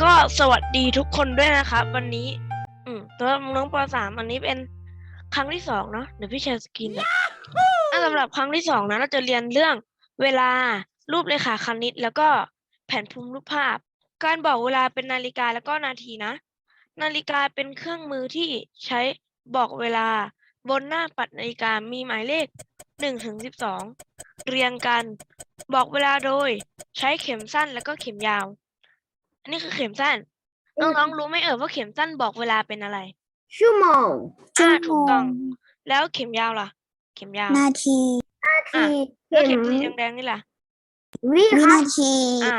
ก็สวัสดีทุกคนด้วยนะครับ วันนี้ อืมตัวน้องปสามอันนี้เป็นครั้งที่สองเนาะเดี๋ยวพี่แชร์สกรีนก่อนอะสำหรับครั้งที่สองนะเราจะเรียนเรื่องเวลารูปเลขาคณิต แล้วก็แผนภูมิรูปภาพ การบอกเวลาเป็นนาฬิกาแล้วก็นาทีนะ นาฬิกาเป็นเครื่องมือที่ใช้บอกเวลา บนหน้าปัดนาฬิกามีหมายเลขหนึ่งถึงสิบสองเรียงกัน บอกเวลาโดย ใช้เข็มสั้นแล้วก็เข็มยาว อันนี้คือเข็มสั้น น้องๆรู้ไหมเอ่ยว่าเข็มสั้นบอกเวลาเป็นอะไร ชั่วโมงอ่าถูกต้อง แล้วเข็มยาวล่ะ เข็มยาว นาทีอะทีแล้วเข็เข็มมสีแดงๆนี่ล่ะ วิวิค่ะนาที อ่า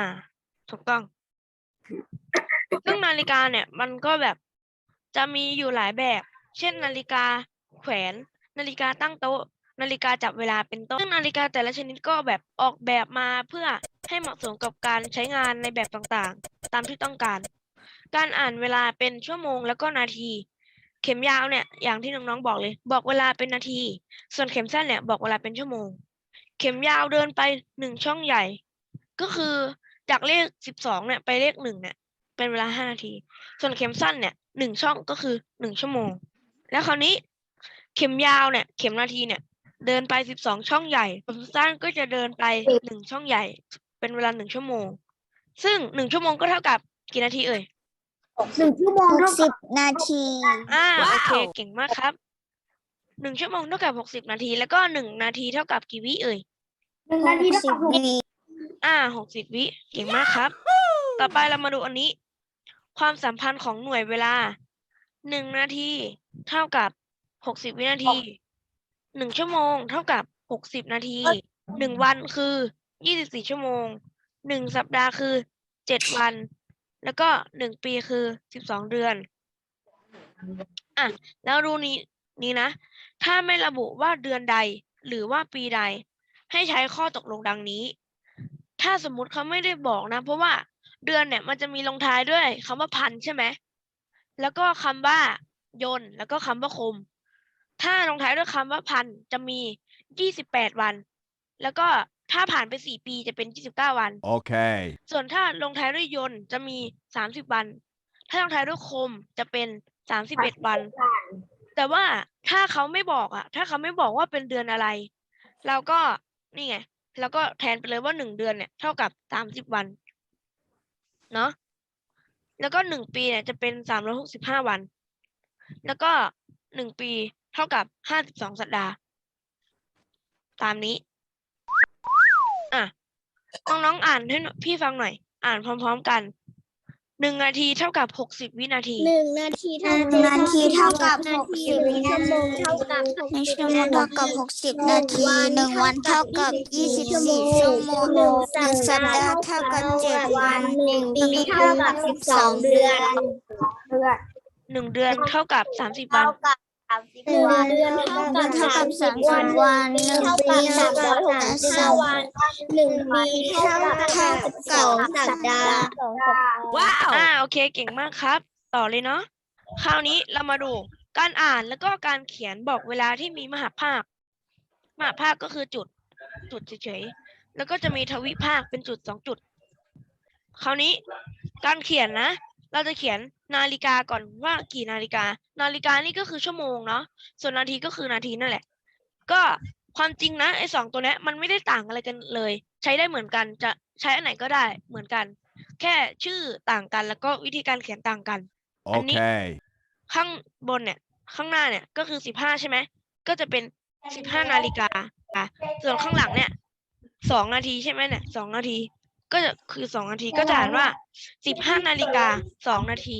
ถูกต้อง ซึ่งนาฬิกาเนี่ยมันก็แบบจะมีอยู่หลายแบบ เช่นนาฬิกาแขวน นาฬิกาตั้งโต๊ะ นาฬิกาจับเวลาเป็นต้นซึ่งนาฬิกาแต่ละชนิดก็แบบออกแบบมาเพื่อให้เหมาะสมกับการใช้งานในแบบต่างๆ ตามที่ต้องการ การอ่านเวลาเป็นชั่วโมงแล้วก็นาที เข็มยาวเนี่ยอย่างที่น้องๆบอกเลย บอกเวลาเป็นนาที ส่วนเข็มสั้นเนี่ยบอกเวลาเป็นชั่วโมง เข็มยาวเดินไปหนึ่งช่องใหญ่ ก็คือจากเลขสิบสองเนี่ยไปเลขหนึ่งเนี่ยเป็นเวลาห้านาที ส่วนเข็มสั้นเนี่ยหนึ่งช่องก็คือหนึ่งชั่วโมง แล้วคราวนี้ เข็มยาวเนี่ย เข็มนาทีเนี่ย เดินไปสิบสองช่องใหญ่เข็มสั้นก็จะเดินไปหนึ่งช่องใหญ่ เป็นเวลาหนึ่งชั่วโมง ซึ่งหนึ่งชั่วโมงก็เท่ากับกี่นาทีเอ่ยหนึ่งชั่วโมงหกเท่าสิกับบนาทีอ่าโอเคเก่งมากครับหนึ่งชั่วโมงเท่ากับหกสิบนาที แล้วก็หนึ่งนาทีเท่ากับกี่วิเอ่ยหนึ่งนาทีเท่าสิกับบหกวิอ่าหกสิบวิเก่งมากครับ ต่อไปเรามาดูอันนี้ ความสัมพันธ์ของหน่วยเวลาหนึ่งนาทีเท่ากับหกสิบวินาที หนึ่งชั่วโมงเท่ากับหกสิบนาทีหนึ่งวันคือยี่สิบสี่ชั่วโมงหนึ่งสัปดาห์คือเจ็ดวัน แล้วก็หนึ่งปีคือสิบสองเดือนอะแล้วดูนี้นี้นะ ถ้าไม่ระบุว่าเดือนใดหรือว่าปีใด ให้ใช้ข้อตกลงดังนี้ ถ้าสมมุติเขาไม่ได้บอกนะ เพราะว่าเดือนเนี่ยมันจะมีลงท้ายด้วยคำว่าพันใช่ไหมแล้วก็คำว่ายนต์แล้วก็คำว่าคม ถ้าลงท้ายด้วยคำว่าพันจะมียี่สิบแปดวัน แล้วก็ถ้าผ่านไปสี่ปีจะเป็นยี่สิบเก้าวัน Okay. ส่วนถ้าลงท้ายด้วยยนต์จะมีสามสิบวัน ถ้าลงท้ายด้วยคมจะเป็นสามสิบเอ็ดวัน แต่ว่าถ้าเขาไม่บอกอะถ้าเขาไม่บอกว่าเป็นเดือนอะไร เราก็นี่ไงเราก็แทนไปเลยว่าหนึ่งเดือนเนี่ยเท่ากับสามสิบวันเนาะแล้วก็หนึ่งปีเนี่ยจะเป็นสามร้อยหกสิบห้าวัน แล้วก็หนึ่งปี เท่ากับห้าสิบสองสัปดาห์ ตามนี้ อะน้องๆอ่านให้หน่อยพี่ฟังหน่อย อ่านพร้อม ๆกันหนึ่งนาทีเท่ากับหกสิบวินาทีหนึ่งนาทีหนึ่งนาทีเท่ากับนาหกทีสิบหนึ่งชั่วโมงเท่ากับในชั่วโมงเท่ากับหกสิบนาทีหนึ่งวันเท่ากับยี่สิบสี่ชั่วโมงหนึ่งสัปดาห์เท่ากับเจ็ดวันหนึ่งปีเท่ากับสิบสองเดือนหนึ่งเดือนเท่ากับสามสิบวัน หนึ่งเดือนเท่ากับเท่ากับสามสิบวัวันหนึ่งเท่ากับสาเท่ามร้กัอยบหกสิบสาห้ามวันหนึ่งปีเท่ากับสองสัปดาห์อ่าโอเคเก่งมากครับ ต่อเลยเนาะคราวนี้เรามาดูการอ่านแล้วก็การเขียนบอกเวลาที่มีมหาภาค มหาภาคก็คือจุดจุดเฉยๆแล้วก็จะมีทวิภาคเป็นจุดสองจุด คราวนี้การเขียนนะ เราจะเขียน นาฬิกาก่อนว่ากี่นาฬิกา นาฬิกานี่ก็คือชั่วโมงเนาะส่วนนาทีก็คือนาทีนั่นแหละ ก็ความจริงนะไอ้สองตัวเนี้ยมันไม่ได้ต่างอะไรกันเลย ใช้ได้เหมือนกันจะใช้อันไหนก็ได้เหมือนกัน แค่ชื่อต่างกันแล้วก็วิธีการเขียนต่างกัน Okay. ข้างบนเนี่ย ข้างหน้าเนี่ยก็คือสิบห้าใช่ไหมก็จะเป็นสิบห้านาฬิกาอะส่วนข้างหลังเนี่ยสองนาทีใช่ไหมเนี่ยสองนาที ก็จะคือสองนาทีก็จะอ่านว่าสิบห้านาฬิกาสองนาที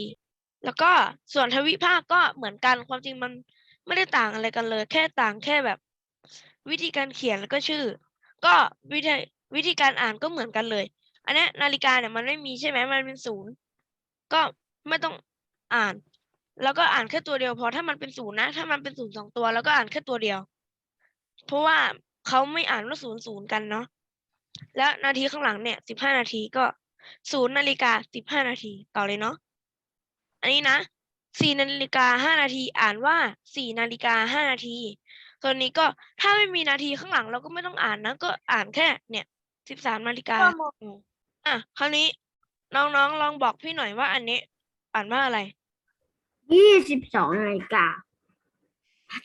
แล้วก็ส่วนทวิภาคก็เหมือนกันความจริงมันไม่ได้ต่างอะไรกันเลย แค่ต่างแค่แบบ วิธีการเขียนแล้วก็ชื่อ ก็วิธีวิธีการอ่านก็เหมือนกันเลย อันนี้นาฬิกาเนี่ยมันไม่มีใช่ไหมมันเป็นศูนย์ก็ไม่ต้องอ่าน แล้วก็อ่านแค่ตัวเดียวพอถ้ามันเป็นศูนย์นะ ถ้ามันเป็นศูนย์สองตัว แล้วก็อ่านแค่ตัวเดียว เพราะว่าเขาไม่อ่านว่าศูนย์ศูนย์กันเนาะแล้วนาทีข้างหลังเนี่ยสิบห้านาทีก็ศูนย์นาฬิกาสิบห้านาทีต่อเลยเนาะ อันนี้นะสี่นาฬิกาห้านาทีอ่านว่าสี่นาฬิกาห้านาทีส่วนนี้ก็ถ้าไม่มีนาทีข้างหลังเราก็ไม่ต้องอ่านนะก็อ่านแค่เนี่ยสิบสามนาฬิกาอะคราวนี้น้องๆลองบอกพี่หน่อยว่า อันนี้ อ่านว่าอะไรยี่สิบสองนาฬิกา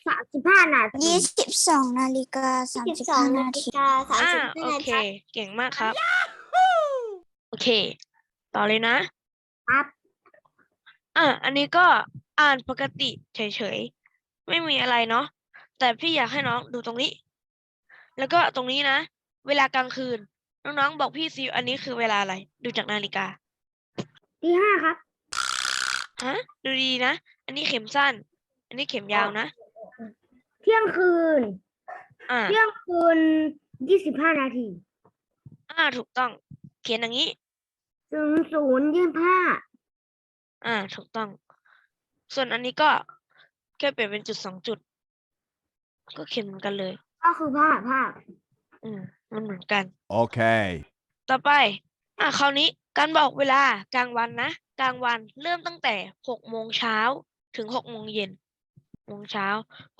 สามสิบห้านาทียี่สิบสองนาฬิกาสามสิบห้านาทีสามอ่าสิบโอห้านาเคทีเก่งมากครับ โอเค ต่อเลยนะครับ อะอันนี้ก็อ่านปกติเฉยๆ ไม่มีอะไรเนาะแต่พี่อยากให้น้องดูตรงนี้ แล้วก็ตรงนี้นะ เวลากลางคืน น้องๆบอกพี่ซิอันนี้คือเวลาอะไร ดูจากนาฬิกาที่ห้าครับฮะดูดีๆนะ อันนี้เข็มสั้น อันนี้เข็มยาวนะ เที่ยงคืน อ่าเที่ยงคืนยี่สิบห้านาที อ่าถูกต้อง เขียนอย่างนี้ ศูนย์ศูนย์ยี่สิบห้า อ่า ถูกต้อง ส่วนอันนี้ก็แค่เปลี่ยนเป็นจุดสองจุด ก็เขียนเหมือนกันเลย ก็คือภาพภาพอืม มันเหมือนกัน Okay. ต่อไป อะคราวนี้การบอกเวลากลางวันนะ กลางวันเริ่มตั้งแต่หกโมงเช้าถึงหกโมงเย็นโมงเช้า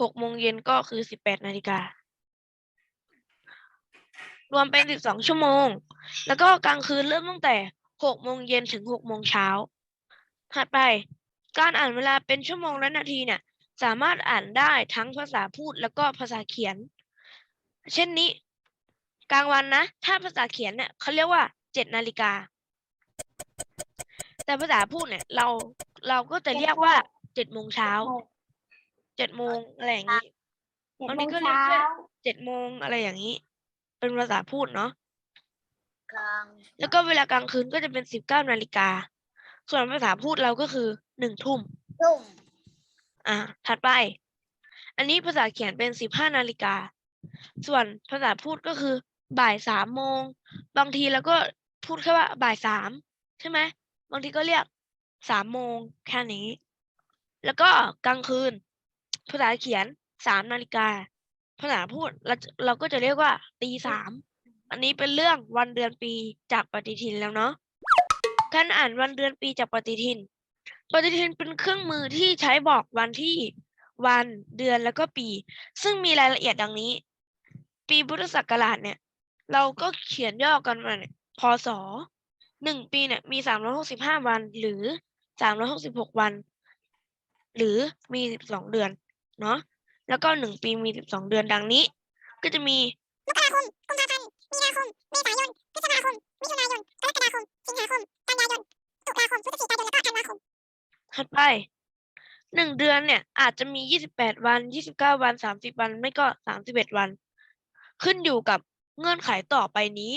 หกโมงเย็นก็คือสิบแปดนาฬิกา รวมเป็นสิบสองชั่วโมง แล้วก็กลางคืนเริ่มตั้งแต่หกโมงเย็นถึงหกโมงเช้า ถัดไป การอ่านเวลาเป็นชั่วโมงและนาทีเนี่ย สามารถอ่านได้ทั้งภาษาพูดแล้วก็ภาษาเขียน เช่นนี้ กลางวันนะ ถ้าภาษาเขียนเนี่ยเขาเรียกว่าเจ็ดนาฬิกา แต่ภาษาพูดเนี่ย เราเราก็จะเรียกว่าเจ็ดโมงเช้าเจ็ดโมงอะไรอย่างนี้บางทีก็เรียกแค่เจ็ดโมงอะไรอย่างนี้ เป็นภาษาพูดเนาะกลางแล้วก็เวลากลางคืนก็จะเป็นสิบเก้านาฬิกา ส่วนภาษาพูดเราก็คือหนึ่งทุ่ม ทุ่มอ่าถัดไป อันนี้ภาษาเขียนเป็นสิบห้านาฬิกา ส่วนภาษาพูดก็คือ บ่ายสามโมง บางทีเราก็พูดแค่ว่าบ่ายสามใช่ไหม บางทีก็เรียกสามโมงแค่นี้ แล้วก็กลางคืน ภาษาเขียนสามนาฬิกา ภาษาพูดเราจะเราก็จะเรียกว่าตีสาม อันนี้เป็นเรื่องวันเดือนปีจากปฏิทินแล้วเนาะ การอ่านวันเดือนปีจากปฏิทิน ปฏิทินเป็นเครื่องมือที่ใช้บอกวันที่วันเดือนแล้วก็ปี ซึ่งมีรายละเอียดดังนี้ ปีพุทธศักราชเนี่ย เราก็เขียนย่อกันมาเนี่ยพศหนึ่งปีเนี่ยมีสามร้อยหกสิบห้าวัน หรือสามร้อยหกสิบหกวัน หรือมีสิบสองเดือนเนาะแล้วก็หนึ่งปีมีสิบสองเดือนดังนี้ ก็จะมีมกราคมกุมภาพันธ์มีนาคมเมษายนพฤษภาคมมิถุนายน ถัดไปหนึ่งเดือนเนี่ย อาจจะมียี่สิบแปดวันยี่สิบเก้าวันสามสิบวันไม่ก็สามสิบเอ็ดวัน ขึ้นอยู่กับเงื่อนไขต่อไปนี้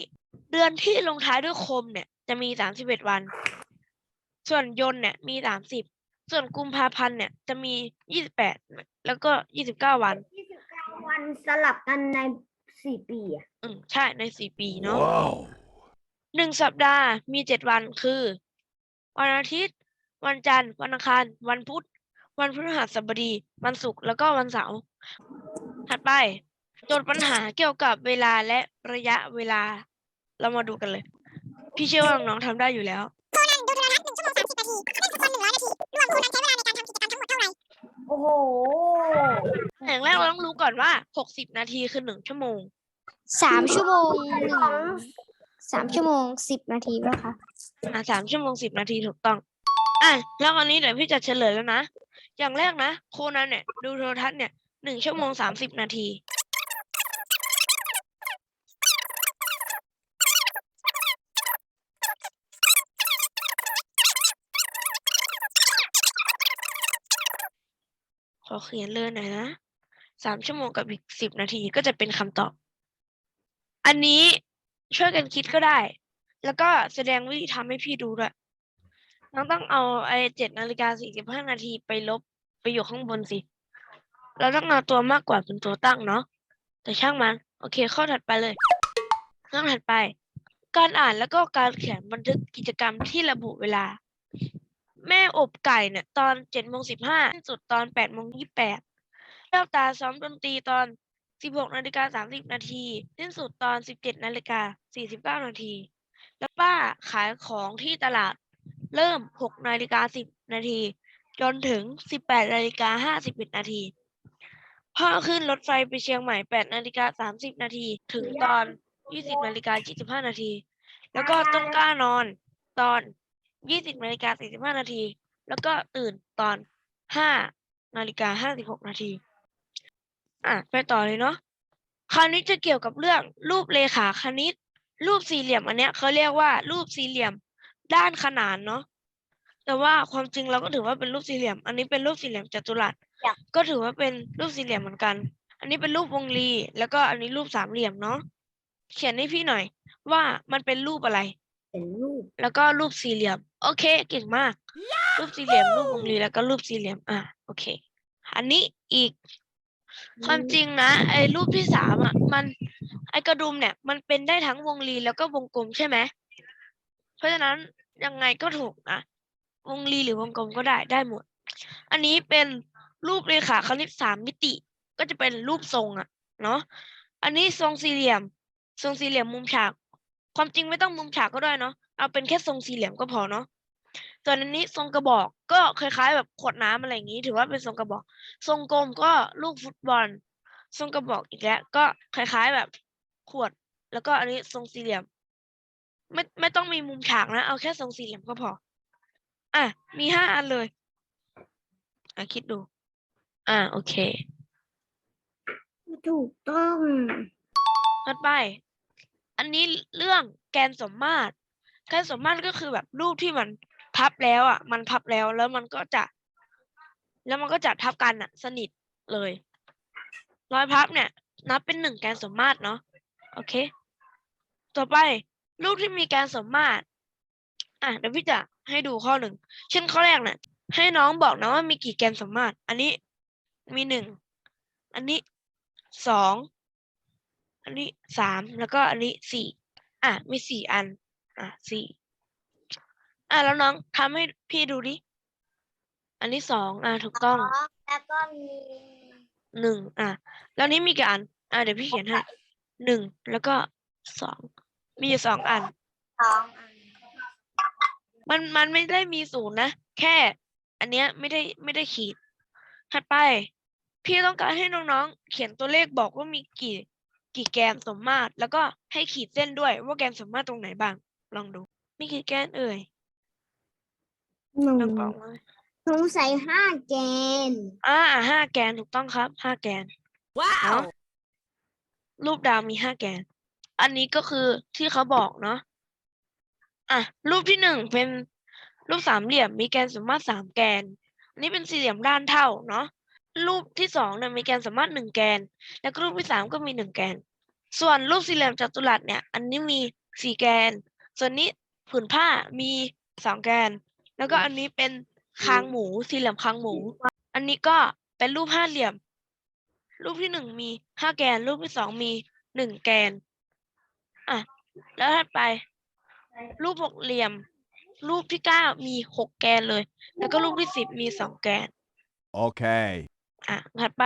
เดือนที่ลงท้ายด้วยคมเนี่ย จะมีสามสิบเอ็ดวัน ส่วนยนต์เนี่ยมีสามสิบส่วนกุมภาพันธ์เนี่ยจะมียี่สิบแปดแล้วก็ยี่สิบเก้าวันยี่สิบเก้าวันสลับกันในสี่ปีอะอืมใช่ในสี่ปีเนาะ Whoa. หนึ่งสัปดาห์มีเจ็ดวันคือ วันอาทิตย์ วันจันทร์ วันอังคาร วันพุธ วันพฤหัสบดี วันศุกร์แล้วก็วันเสาร์ ถัดไปโจทย์ปัญหาเกี่ยวกับเวลาและระยะเวลา เรามาดูกันเลย พี่เชื่อว่าน้องๆทำได้อยู่แล้วโคนันดูโทรทัศน์หนึ่งชั่วโมงสามสิบนาทีเล่นฟุตบอลหนึ่งร้อยนาทีรวมโคนันใช้เวลาในการทำกิจกรรมทั้งหมดเท่าไหร่โอ้โห อย่างแรกเราต้องรู้ก่อนว่าหกสิบนาทีคือหนึ่งชั่วโมง สามชั่วโมงหนึ่งของสามชั่วโมงสิบนาทีป่ะคะ อะสามชั่วโมงสิบนาทีถูกต้อง อะแล้วอันนี้เดี๋ยวพี่จะเฉลยแล้วนะ อย่างแรกนะโคนันเนี่ย ดูโทรทัศน์เนี่ยหนึ่งชั่วโมงสามสิบนาที ขอเขียนเลยหน่อยนะสามชั่วโมงกับอีกสิบนาทีก็จะเป็นคำตอบ อันนี้ช่วยกันคิดก็ได้ แล้วก็แสดงวิธีทำให้พี่ดูด้วย น้องต้องเอาไอ้เจ็ดนาฬิกาสี่สิบห้านาทีไปลบไปอยู่ข้างบนสิ เราต้องเอาตัวมากกว่าเป็นตัวตั้งเนาะ แต่ช่างมัน โอเค ข้อถัดไปเลยเรื่องถัดไป การอ่านแล้วก็การเขียนบันทึกกิจกรรมที่ระบุเวลา แม่อบไก่เนี่ย ตอนเจ็ดโมงสิบห้าสิ้นสุดตอนแปดโมงยี่แปดเล่าตาซ้อมดนตรีตอนสิบหกนาฬิกาสามสิบนาทีสิ้นสุดตอนสิบเจ็ดนาฬิกาสี่สิบเก้านาทีแล้วป้าขายของที่ตลาด เริ่มหกนาฬิกาสิบนาที จนถึงสิบแปดนาฬิกาห้าสิบเอ็ดนาทีพ่อขึ้นรถไฟไปเชียงใหม่แปดนาฬิกาสามสิบนาที ถึงตอนยี่สิบนาฬิกายี่สิบห้านาที แล้วก็ต้นกล้านอนตอนยี่สิบนาฬิกาสี่สิบห้านาที แล้วก็ตื่นตอนห้านาฬิกาห้าสิบหกนาที อะ ไปต่อเลยเนาะ คราวนี้จะเกี่ยวกับเรื่องรูปเลขาคณิต รูปสี่เหลี่ยมอันเนี้ยเขาเรียกว่ารูปสี่เหลี่ยม ด้านขนานเนาะแต่ว่าความจริงเราก็ถือว่าเป็นรูปสี่เหลี่ยม อันนี้เป็นรูปสี่เหลี่ยมจัตุรัส ก็ถือว่าเป็นรูปสี่เหลี่ยมเหมือนกัน อันนี้เป็นรูปวงรี แล้วก็อันนี้รูปสามเหลี่ยมเนาะ เขียนให้พี่หน่อย ว่ามันเป็นรูปอะไร เป็นรูป แล้วก็รูปสี่เหลี่ยม โอเค เก่งมาก รูปสี่เหลี่ยม รูปวงรี แล้วก็รูปสี่เหลี่ยม อะ โอเค อันนี้อีก ความจริงนะ ไอ้รูปที่สามอะ มัน ไอ้กระดุมเนี่ย มันเป็นได้ทั้งวงรีแล้วก็วงกลมใช่ไหม เพราะฉะนั้น ยังไงก็ถูกนะ วงรีหรือวงกลมก็ได้ได้หมด อันนี้เป็นรูปเรขาคณิตสามมิติ ก็จะเป็นรูปทรงอะเนาะ อันนี้ทรงสี่เหลี่ยม ทรงสี่เหลี่ยมมุมฉาก ความจริงไม่ต้องมุมฉากก็ได้เนาะ เอาเป็นแค่ทรงสี่เหลี่ยมก็พอเนาะส่วนอันนี้ทรงกระบอกก็คล้ายๆ แบบขวดน้ำอะไรอย่างนี้ ถือว่าเป็นทรงกระบอก ทรงกลมก็ลูกฟุตบอล ทรงกระบอกอีกแล้วก็คล้ายๆแบบขวด แล้วก็อันนี้ทรงสี่เหลี่ยม ไม่ไม่ต้องมีมุมฉากนะ เอาแค่ทรงสี่เหลี่ยมก็พอ อะ มีห้าอันเลย อะ คิดดู อ่าโอเค ถูกต้องถัดไป อันนี้เรื่องแกนสมมาตร แกนสมมาตรก็คือแบบรูปที่มันพับแล้วอะ มันพับแล้วแล้วมันก็จะ แล้วมันก็จะทับกันอะ สนิทเลยรอยพับเนี่ย นับเป็นหนึ่งแกนสมมาตรเนาะโอเค ต่อไป รูปที่มีแกนสมมาตรอะเดี๋ยวพี่จะให้ดูข้อหนึ่งเช่นข้อแรกเนี่ยให้น้องบอกนะว่ามีกี่แกนสมมาตรอันนี้มีหนึ่งอันนี้สองอันนี้สามแล้วก็อันนี้สี่อะมีสี่อัน อะสี่อะแล้วน้องทำให้พี่ดูดิอันนี้สองอะถูกต้อง แล้วก็มีหนึ่งอะ แล้วนี้มีกี่อัน อะเดี๋ยวพี่เขียนให้หนึ่งแล้วก็สอง มีอยู่สองอัน สองอันมันมันไม่ได้มีศูนย์นะ แค่ อันเนี้ยไม่ได้ไม่ได้ขีด ถัดไป พี่ต้องการให้น้องๆ เขียนตัวเลขบอกว่ามีกี่กี่แกนสมมาตร แล้วก็ให้ขีดเส้นด้วยว่าแกนสมมาตรตรงไหนบ้าง ลองดู มีกี่แกนเอ่ยหนึ่งลองบอกมาสงสัยห้าแกนอ่าห้าแกนถูกต้องครับห้าแกน ว้าเนาะวรูปดาวมีห้าแกน อันนี้ก็คือที่เขาบอกเนาะอะรูปที่หนึ่งเป็นรูปสามเหลี่ยมมีแกนสมมาตรสามแกนอันนี้เป็นสี่เหลี่ยมด้านเท่าเนาะรูปที่สองเนี่ยมีแกนสมมาตรหนึ่งแกน แล้วรูปที่สามก็มีหนึ่งแกน ส่วนรูปสี่เหลี่ยมจัตุรัสเนี่ย อันนี้มีสี่แกน ส่วนนี้ผืนผ้ามีสองแกน แล้วก็อันนี้เป็นคางหมูสี่เหลี่ยมคางหมู อันนี้ก็เป็นรูปห้าเหลี่ยม รูปที่หนึ่งมีห้าแกน รูปที่สองมีหนึ่งแกน อะ แล้วถัดไป รูปหกเหลี่ยม รูปที่เก้ามีหกแกนเลย แล้วก็รูปที่สิบมีสองแกน Okay. อะถัดไป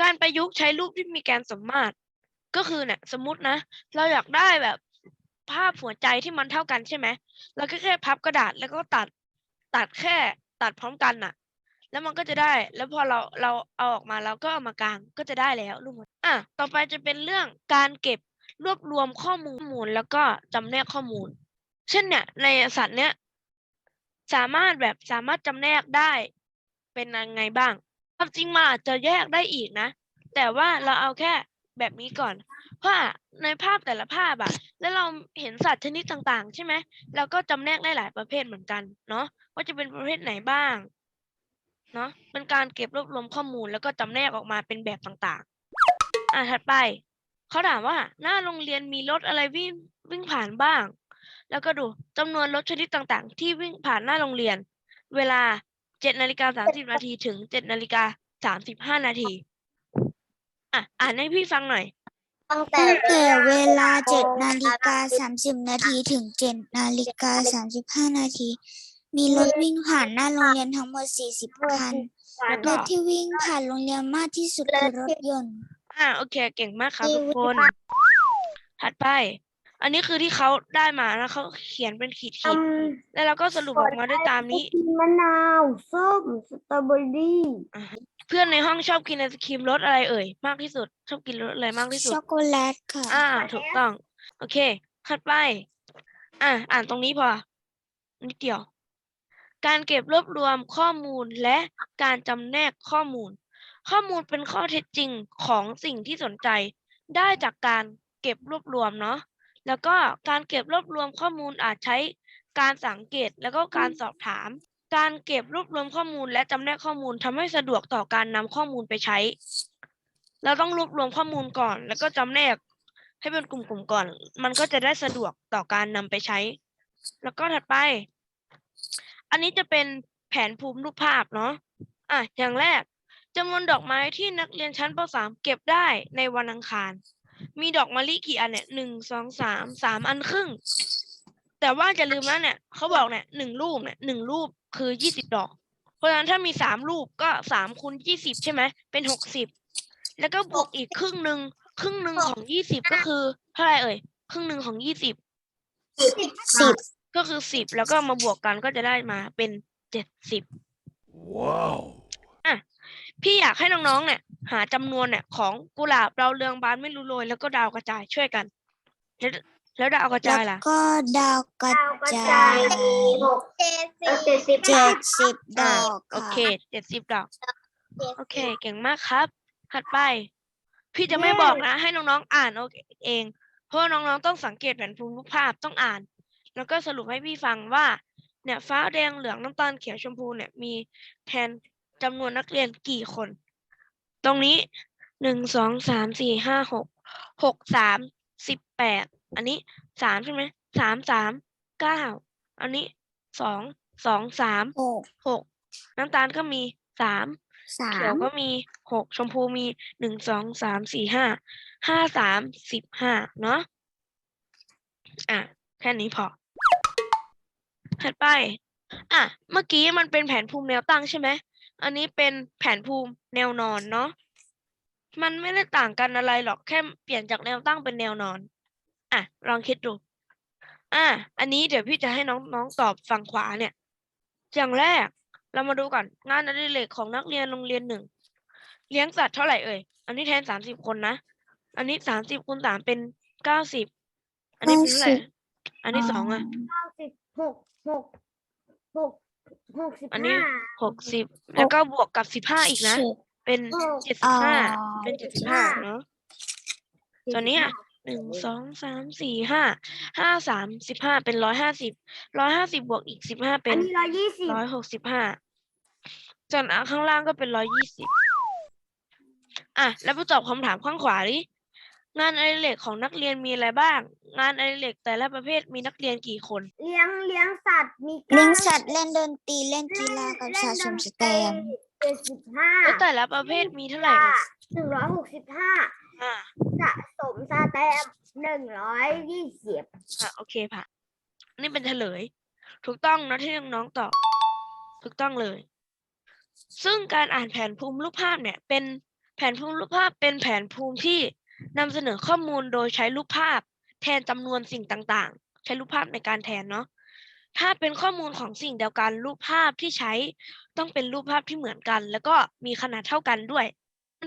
การประยุกต์ใช้รูปที่มีแกนสมมาตร ก็คือเนี่ยสมมตินะ เราอยากได้แบบภาพหัวใจที่มันเท่ากันใช่ไหมเราก็แค่พับกระดาษแล้วก็ตัดตัดแค่ตัดพร้อมกันน่ะ แล้วมันก็จะได้ แล้วพอเราเราเอาออกมาเราก็เอามากางก็จะได้แล้วรูปหัวอะต่อไปจะเป็นเรื่องการเก็บ รวบรวมข้อมูลแล้วก็จำแนกข้อมูล เช่นเนี่ยในสัตว์เนี้ยสามารถแบบสามารถจำแนกได้เป็นยังไงบ้างความจริงมันอาจจะแยกได้อีกนะ แต่ว่าเราเอาแค่แบบนี้ก่อน เพราะในภาพแต่ละภาพอะแล้วเราเห็นสัตว์ชนิดต่าง ๆ ใช่ไหมเราก็จำแนกได้หลายประเภทเหมือนกันเนาะว่าจะเป็นประเภทไหนบ้างเนาะเป็นการเก็บรวบรวมข้อมูลแล้วก็จำแนกออกมาเป็นแบบต่างๆ อะถัดไป เขาถามว่าหน้าโรงเรียนมีรถอะไรวิ่งวิ่งผ่านบ้าง แล้วก็ดูจำนวนรถชนิดต่างๆ ที่วิ่งผ่านหน้าโรงเรียน เวลาเจ็ดนาฬิกาสามสิบนาทีถึงเจ็ดนาฬิกาสามสิบห้านาทีอะอ่านให้พี่ฟังหน่อย ตั้งแต่ตั้งแต่เวลาเจ็ดนาฬิกาสามสิบนาทีถึงเจ็ดนาฬิกาสามสิบห้านาที มีรถวิ่งผ่านหน้าโรงเรียนทั้งหมดสี่สิบคัน แล้วรก็ ถที่วิ่งผ่านโรงเรียนมากที่สุดคือรถยนต์ อ่าโอเค เก่งมากครับทุกคน ถัดไป อันนี้คือที่เขาได้มานะเขาเขียนเป็นขีดอืขีดมแล้วเราก็สรุปออกมาได้ตามนี้กินมะนาวส้มสตรอเบอรี่เพื่อนในห้องชอบกินไอศครีมรสอะไรเอ่ยมากที่สุด ชอบกินรสอะไรมากที่สุดช็อกโกแลตค่ะอ่า ถูกต้อง โอเคถัดไป อ่าอ่านตรงนี้พอนิดเดียว การเก็บรวบรวมข้อมูลและการจำแนกข้อมูล ข้อมูลเป็นข้อเท็จจริงของสิ่งที่สนใจ ได้จากการเก็บรวบรวมเนาะแล้วก็การเก็บรวบรวมข้อมูลอาจใช้การสังเกตแล้วก็การสอบถาม การเก็บรวบรวมข้อมูลและจำแนกข้อมูลทำให้สะดวกต่อการนำข้อมูลไปใช้ เราต้องรวบรวมข้อมูลก่อน แล้วก็จำแนกให้เป็นกลุ่มๆก่อน มันก็จะได้สะดวกต่อการนำไปใช้ แล้วก็ถัดไป อันนี้จะเป็นแผนภูมิรูปภาพเนาะอะอย่างแรก จำนวนดอกไม้ที่นักเรียนชั้นป .3 เก็บได้ในวันอังคาร มีดอกมะลิกี่อันเนี่ยหนึ่งสองสามสามอันครึ่ง แต่ว่าจะลืมนะเนี่ยเขาบอกเนี่ยหนึ่งรูปเนี่ยหนึ่งรูปคือยี่สิบดอก เพราะฉะนั้นถ้ามีสามรูปก็สามคูณยี่สิบใช่ไหมเป็นหกสิบแล้วก็บวกอีกครึ่งหนึ่งครึ่งหนึ่งของยี่สิบก็คือเท่าไหร่เอ่ยครึ่งหนึ่งของยี่สิบสิบก็คือสิบแล้วก็มาบวกกันก็จะได้มาเป็นเจ็ดสิบ Wow. พี่อยากให้น้องๆ เนี่ย หาจำนวนเนี่ยของกุหลาบเราวเรืองบานไม่รู้โรยแล้วก็ดาวกระจายช่วยกัน แล้วแล้วดาวกระแล้จายวล่ะ ก็ดาวกระดาวกระจาจายยหกเจ็ดสิบเจ็ดสิบดอ่าอกโอเคค่ะเจ็ดสิบดอก โอเค เก่งมากครับ ถัดไป พี่จะไม่บอกนะ ให้น้องๆ อ่านเอาเองเพราะว่าน้องๆ ต้องสังเกตแผนภูมิรูปภาพต้องอ่าน แล้วก็สรุปให้พี่ฟังว่า เนี่ยฟ้าแดงเหลืองน้ำตาลเขียวชมพูเนี่ยมีแทน จำนวนนักเรียนกี่คน ตรงนี้หนึ่งสองสามสี่ห้าหกหกสามสิบแปดอันนี้สามใช่ไหมสามสามเก้าอันนี้สองสองสามหกหกน้ำตาลก็มีสามสาเขียวมก็มีหกชมพูมีหนึ่งสองสามสี่ห้าห้าสามสิบห้าเนาะอะแค่นี้พอถัดไป อะ เมื่อกี้มันเป็นแผนภูมิแนวตั้งใช่ไหม อันนี้เป็นแผนภูมิแนวนอนเนาะ มันไม่ได้ต่างกันอะไรหรอกแค่เปลี่ยนจากแนวตั้งเป็นแนวนอน อะ ลองคิดดู อะ อันนี้เดี๋ยวพี่จะให้น้องน้องตอบฝั่งขวาเนี่ย อย่างแรกเรามาดูก่อนงานอดิเรกของนักเรียนโรงเรียนหนึ่งเลี้ยงสัตว์เท่าไหร่เอ่ย อันนี้แทนสามสิบคนนะ อันนี้สามสิบคูณสามเป็นเก้าสิบ อันนี้เป็นเท่าไหร่ อันนี้สองอะ เก้าสิบหกหกหก หกสิบอันนี้ ห้าหกสิบแล้วก็บวกกับสิบห้าอีกนะสิบเป็นหก เจ็ดสิบห้าอ๋อเป็นเจ็ดสิบห้าเนาะตัวเนี้ยหนึ่งสองสามสี่ห้าห้าสามสิบห้าเป็นร้อยห้าสิบร้อยห้าสิบบวกอีกสิบห้าเป็อันนนี้ร้อยยี่สิบร้อยหกสิบห้าส่วนอันข้างล่างก็เป็นร้อยยี่สิบอะแล้วไปตอบคำถามข้างขวาดิ งานอดิเรกของนักเรียนมีอะไรบ้าง งานอดิเรกแต่ละประเภทมีนักเรียนกี่คน เลี้ยงเลี้ยงสัตว์มีเลี้ยงก้าสัตว์เล่นดนตรีเล่นกีฬากับสะสมสแตมป์เจ็ดสิบห้าแล้วแต่ละประเภทมีเท่าไหร่เอ่ยหนึ่งร้อยหกสิบห้าอ่าสะสมสแตมป์หนึ่งร้อยยี่สิบอะโอเคผ่ะ นี่เป็นเฉลย ถูกต้องนะที่น้องๆตอบถูกต้องเลย ซึ่งการอ่านแผนภูมิรูปภาพเนี่ย เป็นแผนภูมิรูปภาพเป็นแผนภูมิที่ นำเสนอข้อมูลโดยใช้รูปภาพ แทนจำนวนสิ่งต่างๆ ใช้รูปภาพในการแทนเนาะถ้าเป็นข้อมูลของสิ่งเดียวกันรูปภาพที่ใช้ต้องเป็นรูปภาพที่เหมือนกัน แล้วก็มีขนาดเท่ากันด้วย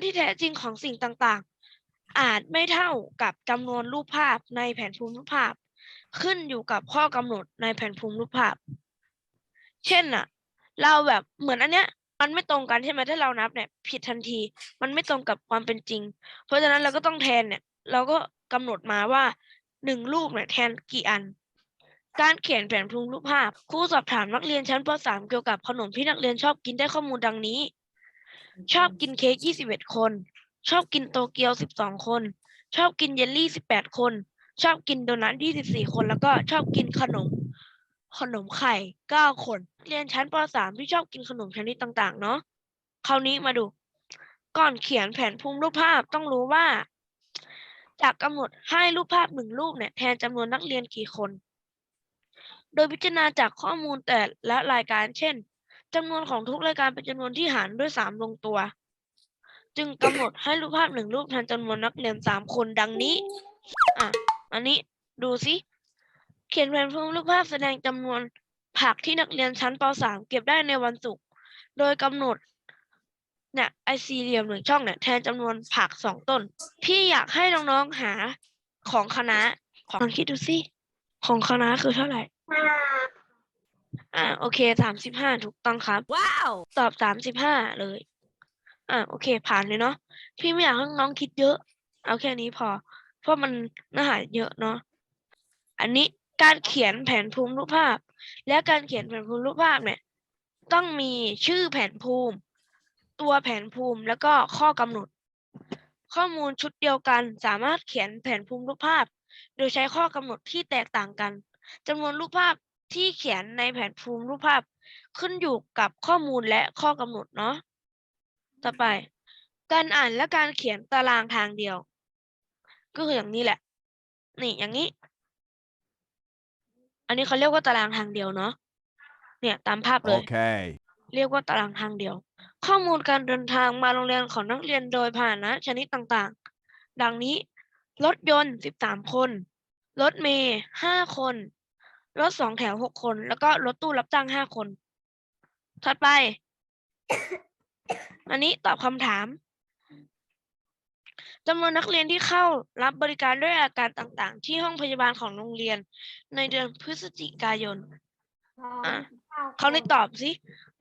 ที่แท้จริงของสิ่งต่างๆ อาจไม่เท่ากับจำนวนรูปภาพในแผนภูมิรูปภาพ ขึ้นอยู่กับข้อกำหนดในแผนภูมิรูปภาพ เช่นน่ะเราแบบเหมือนอันเนี้ย มันไม่ตรงกันใช่ไหมถ้าเรานับเนี่ย ผิดทันที มันไม่ตรงกับความเป็นจริง เพราะฉะนั้นเราก็ต้องแทนเนี่ย เราก็กำหนดมาว่าหนึ่งรูปเนี่ยแทนกี่อัน การเขียนแผนภูมิรูปภาพครูสอบถามนักเรียนชั้นป .3 เกี่ยวกับขนมที่นักเรียนชอบกินได้ข้อมูลดังนี้ ชอบกินเค้ก21 คน ชอบกินโตเกียว 12 คน ชอบกินเยลลี่ 18 คน ชอบกินโดนัท24 คน แล้วก็ชอบกินขนม ขนมไข่9คน เรียนชั้นป .3 ที่ชอบกินขนมชนิดต่างๆ เนาะคราวนี้มาดู ก่อนเขียนแผนภูมิรูปภาพต้องรู้ว่าจากกำหนดให้รูปภาพหนึ่งรูปเนี่ยแทนจำนวนนักเรียนกี่คน โดยพิจารณาจากข้อมูลแต่ละรายการ เช่นจำนวนของทุกรายการเป็นจำนวนที่หารด้วยสามลงตัว จึงกำหนดให้รูปภาพหนึ่งรูปแทนจำนวนนักเรียนสามคนดังนี้ อะ อันนี้ดูสิ เขียนแผนภูมิรูปภาพแสดงจำนวนผักที่นักเรียนชั้นป .3 เก็บได้ในวันศุกร์ โดยกำหนดเนี่ยไอซีเหลี่ยมหนึ่งช่องเนี่ยแทนจำนวนผักสองต้น พี่อยากให้น้องๆหาของคณะของลองคิดดูสิ ของคณะคือเท่าไหร่ห้าอ่าโอเคสามสิบห้าถูกต้องครับ ว้าว ตอบสามสิบห้าเลย อ่าโอเค ผ่านเลยเนาะ พี่ไม่อยากให้น้องคิดเยอะ เอาแค่นี้พอ เพราะมันเนื้อหาเยอะเนาะ อันนี้ การเขียนแผนภูมิรูปภาพ และการเขียนแผนภูมิรูปภาพเนี่ยต้องมีชื่อแผนภูมิ ตัวแผนภูมิแล้วก็ข้อกำหนด ข้อมูลชุดเดียวกันสามารถเขียนแผนภูมิรูปภาพ โดยใช้ข้อกำหนดที่แตกต่างกันจำนวนรูปภาพที่เขียนในแผนภูมิรูปภาพขึ้นอยู่กับข้อมูลและข้อกำหนดเนาะต่อไป การอ่านและการเขียนตารางทางเดียว ก็คืออย่างนี้แหละ นี่อย่างนี้ อันนี้เขาเรียกว่าตารางทางเดียวเนาะเนี่ยตามภาพเลย Okay. เรียกว่าตารางทางเดียว ข้อมูลการเดินทางมาโรงเรียนของนักเรียนโดยพาหนะชนิดต่างๆ ดังนี้ รถยนต์ 13 คน รถเมล์5คน รถสองแถว 6 คน แล้วก็รถตู้รับจ้าง 5 คน ถัดไป อันนี้ตอบคำถาม จำนวนนักเรียนที่เข้ารับบริการด้วยอาการต่างๆ ที่ห้องพยาบาลของโรงเรียน ในเดือนพฤศจิกายนอะเขาเลยตอบสิ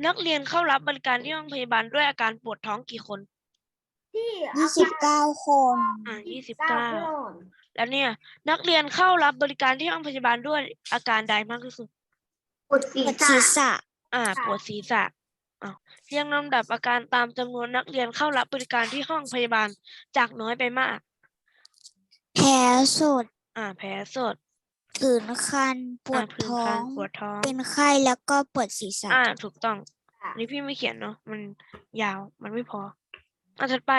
นักเรียนเข้ารับบริการที่ห้องพยาบาลด้วยอาการปวดท้องกี่คนที่ยี่สิบเก้าคนอ่ายี่สิบเก้าเก้าคนแล้วเนี่ย นักเรียนเข้ารับบริการที่ห้องพยาบาลด้วยอาการใดมากที่สุดปวดศีปรวดศีรษะษะอ่าค่ะปวดศีรษะอ้าว เรียงลำดับอาการตามจำนวนนักเรียนเข้ารับบริการที่ห้องพยาบาลจากน้อยไปมาก แผลสดอ่าแผลสดผื่นคันปวอ่าดผื่นท้อคันง ปวดท้องเป็นไข้แล้วก็ปวดศีรษะ อ่าถูกต้อง ค่ะอันนี้พี่ไม่เขียนเนาะมันยาวมันไม่พออันถัดไป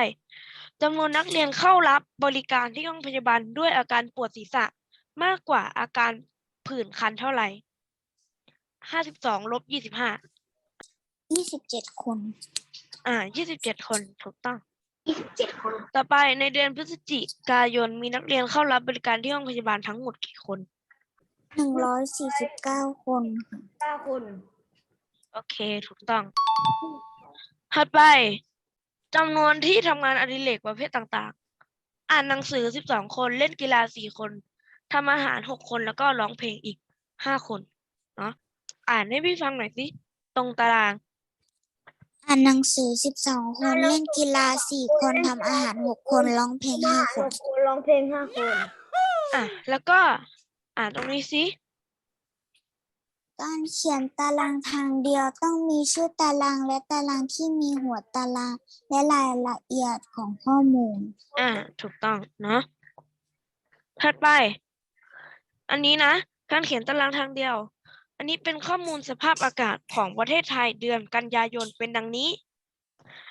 จำนวนนักเรียนเข้ารับบริการที่ห้องพยาบาลด้วยอาการปวดศีรษะมากกว่าอาการผื่นคันเท่าไหร่ห้าสิบสองลบยี่สิบห้า ยี่สิบเจ็ดคน อ่ายี่สิบเจ็ดคนถูกต้อง ยี่สิบเจ็ดคน ต่อไปในเดือนพฤศจิกายนมีนักเรียนเข้ารับบริการที่ห้องพยาบาลทั้งหมดกี่คน หนึ่งร้อยสี่สิบเก้าคน เก้าคน โอเค ถูกต้อง ถัดไปจำนวนที่ทำงานอดิเรกประเภทต่างๆ อ่านหนังสือสิบสองคน เล่นกีฬาสี่คนทำอาหารหกคน แล้วก็ร้องเพลงอีกห้าคน เนาะ อ่านให้พี่ฟังหน่อยสิ ตรงตาราง อ่านหนังสือสิบสองคนเล่นกีฬาสี่คนทำอาหารหกคนร้องเพลงห้าคนร้องเพลงห้าคน อะแล้วก็อ่านตรงนี้สิการเขียนตารางทางเดียวต้องมีชื่อตารางและตารางที่มีหัวตารางและรายละเอียดของข้อมูล อ่า ถูกต้องเนาะถัดไป อันนี้นะ การเขียนตารางทางเดียว อันนี้เป็นข้อมูลสภาพอากาศของประเทศไทยเดือนกันยายนเป็นดังนี้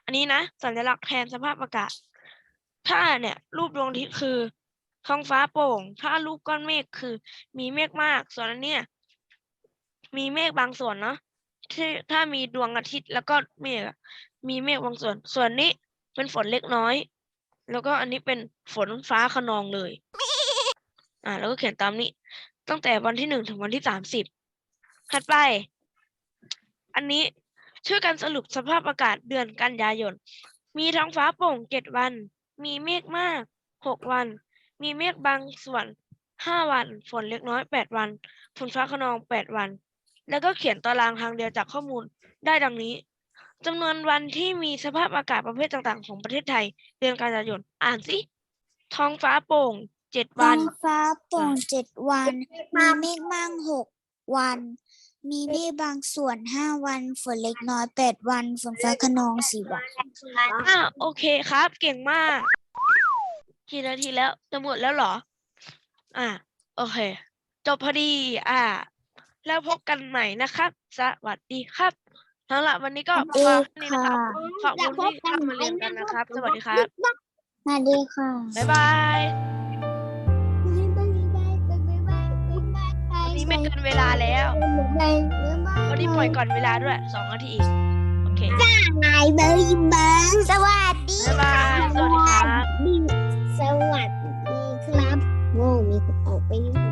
อันนี้นะสัญลักษณ์แทนสภาพอากาศ ถ้าเนี่ยรูปดวงอาทิตย์คือท้องฟ้าโปร่ง ถ้ารูปก้อนเมฆคือ มีเมฆมาก ส่วนอันเนี้ยมีเมฆบางส่วนเนาะที่ถ้ามีดวงอาทิตย์แล้วก็เมฆมีเมฆบางส่วน ส่วนนี้เป็นฝนเล็กน้อย แล้วก็อันนี้เป็นฝนฟ้าคะนองเลย อ่า แล้วก็เขียนตามนี้ ตั้งแต่วันที่หนึ่งถึงวันที่สามสิบ ถัดไป อันนี้ช่วยกันสรุปสภาพอากาศเดือนกันยายน มีท้องฟ้าโปร่งเจ็ดวัน มีเมฆมากหกวัน มีเมฆบางส่วนห้าวัน ฝนเล็กน้อยแปดวัน ฝนฟ้าคะนองแปดวัน แล้วก็เขียนตารางทางเดียวจากข้อมูลได้ดังนี้จำนวนวันที่มีสภาพอากาศประเภทต่างๆ ของประเทศไทย เดือนกันยายน อ่านสิ ท้องฟ้าโปร่งเจ็ดท้อน งฟ้าโปร่งเจ็ดวัน มีเมฆมากหกวัน มีเมฆบางส่วนห้าวันฝนเล็กน้อยแปดวันฝนฟ้าคะนองสี่วันอ่าโอเคครับ เก่งมากกี่นาทีแล้วจะหมดแล้วเหรอ อ่าโอเค จบพอดี อ่า แล้วพบกันใหม่นะครับ สวัสดีครับเอาละวันนี้ก็สวัสดีฝากแค่นี้นะครับค่ะขอบคุณที่เข้ามาเรียนกันนะครับ สวัสดีครับสวัสดีค่ะ บ๊ายบาย นี้ไม่เกินเวลาแล้วในวันนี้ปล่อยก่อนเวลาด้วยสองนาทีโอเคจ้านายบิร์ดเบิร์ดสวัสดีบ๊ายสวัสดีครับสวัสดีครับโง่มีออกไปอยู่